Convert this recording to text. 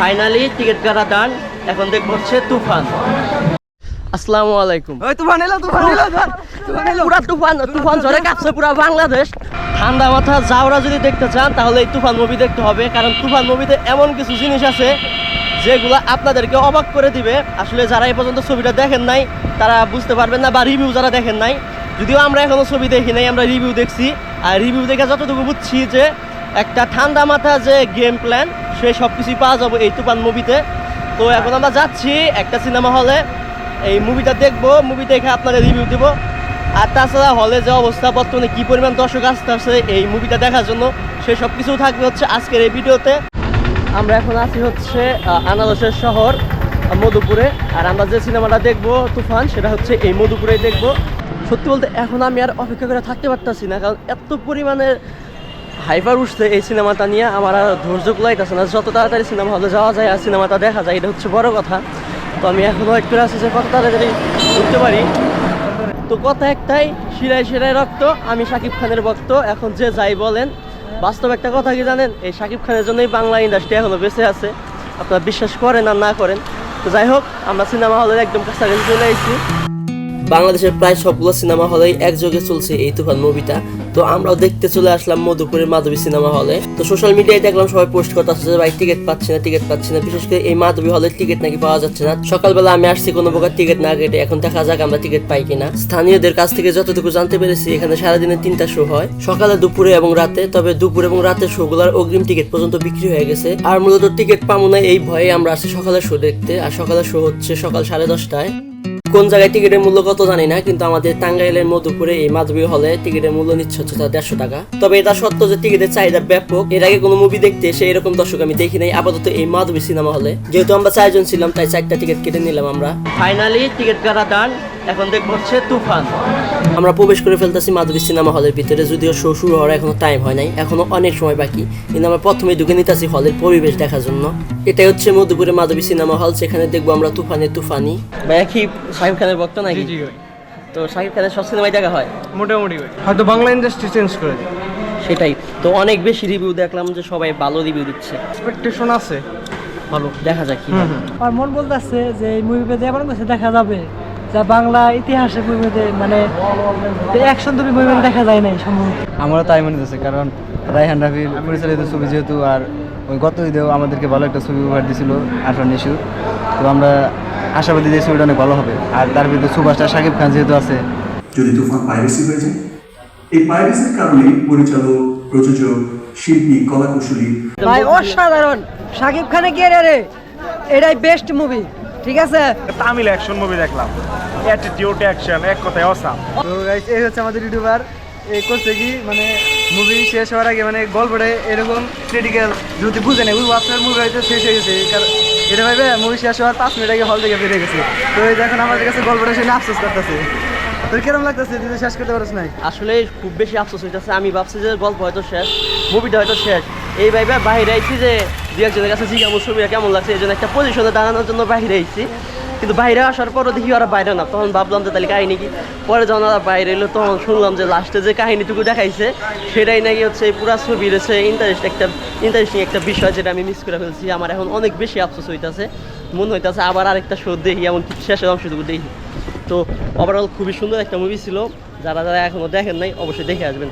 Finally ticket কাটা ডান এখন দেখব হচ্ছে তুফান। আসসালামু আলাইকুম। ওই তুফান এলো তুফান এলো তুফান এলো। পুরা তুফান তুফান ঝড়ে কাঁপছে পুরা বাংলাদেশ। ঠান্ডা মাথা যাওরা যদি দেখতে চান তাহলে এই তুফান মুভি দেখতে হবে কারণ তুফান মুভিতে এমন কিছু জিনিস আছে যেগুলো আপনাদেরকে অবাক করে দিবে। আসলে যারা এই পর্যন্ত ছবিটা দেখেন নাই তারা বুঝতে পারবেন না বা রিভিউ যারা দেখেন নাই যদিও আমরা এখনও ছবি দেখি নাই আমরা রিভিউ দেখছি। আর রিভিউ দেখে যতটুকু বুঝছি যে একটা ঠান্ডা মাথা যে গেম প্ল্যান সে সব কিছুই পাওয়া যাবে এই তুফান মুভিতে তো এখন আমরা যাচ্ছি একটা সিনেমা হলে এই মুভিটা দেখব মুভি দেখে আপনাদের রিভিউ দেবো। আর তাছাড়া হলে যে অবস্থা, বর্তমানে কী পরিমাণ দর্শক আসতে আসছে এই মুভিটা দেখার জন্য, সে সব কিছু থাকবে হচ্ছে আজকের এই ভিডিওতে। আমরা এখন আছি হচ্ছে আনারসের শহর, মধুপুরে। আর আমরা যে সিনেমাটা দেখব, তুফান, সেটা হচ্ছে এই মধুপুরেই দেখব। সত্যি বলতে এখন আমি আর অপেক্ষা করে থাকতে পারতাছি না, কারণ এত পরিমাণে হাইপার উঠছে এই সিনেমাটা নিয়ে, আমার আর ধৈর্য কুলাইতেছে না। যত তাড়াতাড়ি সিনেমা হলে যাওয়া যায়, আর সিনেমাটা দেখা যায়, এটা হচ্ছে বড় কথা। তো আমি এখনও একটু আছি যে কত তাড়াতাড়ি উঠতে পারি। তো কথা একটাই, শিরায় শিরায় রক্ত, আমি শাকিব খানের ভক্ত, এখন যে যাই বলেন। বাস্তব একটা কথা কি জানেন? এই শাকিব খানের জন্যই বাংলা ইন্ডাস্ট্রি এখনও বেঁচে আছে। আপনারা বিশ্বাস করেন আর না করেন। তো যাই হোক, আমরা সিনেমা হলের একদম কাছাকাছি চলে এসেছি। বাংলাদেশের প্রায় সবগুলো সিনেমা হলেই একযোগে চলছে এই তুফান মুভিটা। তো আমরাও দেখতে চলে আসলাম মধুপুরের মাধবী সিনেমা হলে। তো সোশ্যাল মিডিয়ায় দেখলাম সবাই পোস্ট করতেছে যে, ভাই টিকিট পাচ্ছি না টিকিট পাচ্ছি না। বিশেষ করে এই মাধবী হলের টিকিট নাকি পাওয়া যাচ্ছে না। সকালবেলা আমি আসছি কোনো প্রকার টিকিট না কেটে, এখন দেখা যাক আমরা টিকিট পাই কিনা। স্থানীয়দের কাছ থেকে যতটুকু জানতে পেরেছি, এখানে সারাদিনে তিনটা শো হয়। সকালে, দুপুরে এবং রাতে, তবে দুপুর এবং রাতের শোগুলোর অগ্রিম টিকিট পর্যন্ত বিক্রি হয়ে গেছে। আর মূলত টিকিট পাবো না এই ভয়ে আমরা আসছি সকালের শো দেখতে। আর সকালের শো হচ্ছে সকাল সাড়ে দশটায়। কোন জায়গায় টিকিটের মূল্য কত জানি না, কিন্তু আমাদের টাঙ্গাইলের মধুপুরে এই মাধবী হলে টিকিটের মূল্য নিচ্ছে হচ্ছে দেড়শো টাকা। তবে এটা সত্য যে টিকিটের চাহিদা ব্যাপক। এর আগে কোনো মুভি দেখতে এসে এরকম দর্শক আমি দেখি নাই। আপাতত এই মাধবী সিনেমা হলে। যেহেতু আমরা চারজন ছিলাম, তাই চারটা টিকিট কেটে নিলাম আমরা। ফাইনালি টিকিট কাটা ডান এখন দেখব হচ্ছে তুফান। আমরা প্রবেশ করে ফেলতেছি মাধবী সিনেমা হলের ভিতরে যদিও শো শুরু হওয়ার এখনও টাইম হয় নাই এখনও অনেক সময় বাকি। কিন্তু আমরা প্রথমে ঢুকে নিতেছি হলের পরিবেশ দেখার জন্য। এটাই হচ্ছে মধুপুরে মাধবী সিনেমা হল যেখানে দেখব আমরা তুফানে তুফানি। ভাইয়া কি শাহিব খানের ভক্ত নাকি? তো শাহিব খানের সব সিনেমাই দেখা হয়? মোটামুটি ভাই। হয়তো বাংলা ইন্ডাস্ট্রি চেঞ্জ করে সেটাই। তো অনেক বেশি রিভিউ দেখলাম যে সবাই ভালো রিভিউ দিচ্ছে। এক্সপেকটেশন আছে। ভালো দেখা যাক কি আমার মন বলতেছে যে এই মুভিতে এমন কিছু দেখা যাবে। যা বাংলা ইতিহাসের মুভিতে মানে অ্যাকশন তুমি মুভিতে দেখা যায় নাই সম্ভবত। আমারও তাই মনে হচ্ছে কারণ রায়হান রাফির পরিচালিত ছবি যেহেতু আর ওই গত ঈদেও আমাদেরকে ভালো একটা ছবি উপহার দিয়েছিল আরফান নিশু। তো আমরা আশাবাদী যে ছবিটা অনেক ভালো হবে। আর তার ভিতরে সুপারস্টার শাকিব খান যেহেতু আছে। যদি তুফান পাইরেসি হয়ে যায়? এই পাইরেসির কারণে পরিচালক প্রযোজক শিল্পী কলাকুশলী ভাই অসাধারণ! শাকিব খানে কে রে এটাই বেস্ট মুভি ঠিক আছে? তামিল অ্যাকশন মুভি দেখলাম। অ্যাটিটিউড অ্যাকশন এক কথায় অসাম তো এই হচ্ছে আমাদের ইউটিউবার এই করছে কি মানে মুভি শেষ হওয়ার আগে মানে গল্পটা এরকম ক্রিটিক্যাল যদি বুঝে নেই ওই আপনার মুভি হয়তো শেষ হয়ে গেছে। কারণ এটা ভাইবে মুভি শেষ হওয়ার পাঁচ মিনিট আগে হল থেকে বেরিয়ে গেছে। তো এই দেখুন আমাদের কাছে গল্পটা শুনে আফসোস করতেছে। তোর কিরম লাগতেছে তুই শেষ করতে পারিস নাই? আসলে খুব বেশি আফসোস হইতেছে। আমি ভাবছি যে গল্প হয়তো শেষ মুভিটা হয়তো শেষ। এই ভাইবা বাইরে আইছি যে দু একজনের কাছে জিজ্ঞামু ছবিটা কেমন লাগছে? এই জন্য একটা পজিশনে দাঁড়ানোর জন্য বাইরে আইছি। কিন্তু বাইরে আসার পরও দেখি ওরা বাইরে না। তখন ভাবলাম যে তাহলে কাহিনী কি? পরে যখন ওরা বাইরে এলো, তখন শুনলাম যে লাস্টে যে কাহিনীটুকু দেখাইছে, সেটাই নাকি হচ্ছে পুরা ছবির হচ্ছে ইন্টারেস্ট একটা ইন্টারেস্টিং একটা বিষয় যেটা আমি মিস করে ফেলছি। আমার এখন অনেক বেশি আফসোস হইতাছে। মন হইতাছে আবার আরেকটা শো দেখি, এমনকি শেষের অংশটুকু দেখি। তো ওভারঅল খুবই সুন্দর একটা মুভি ছিল। যারা যারা এখনও দেখেন নাই, অবশ্যই দেখে আসবেন।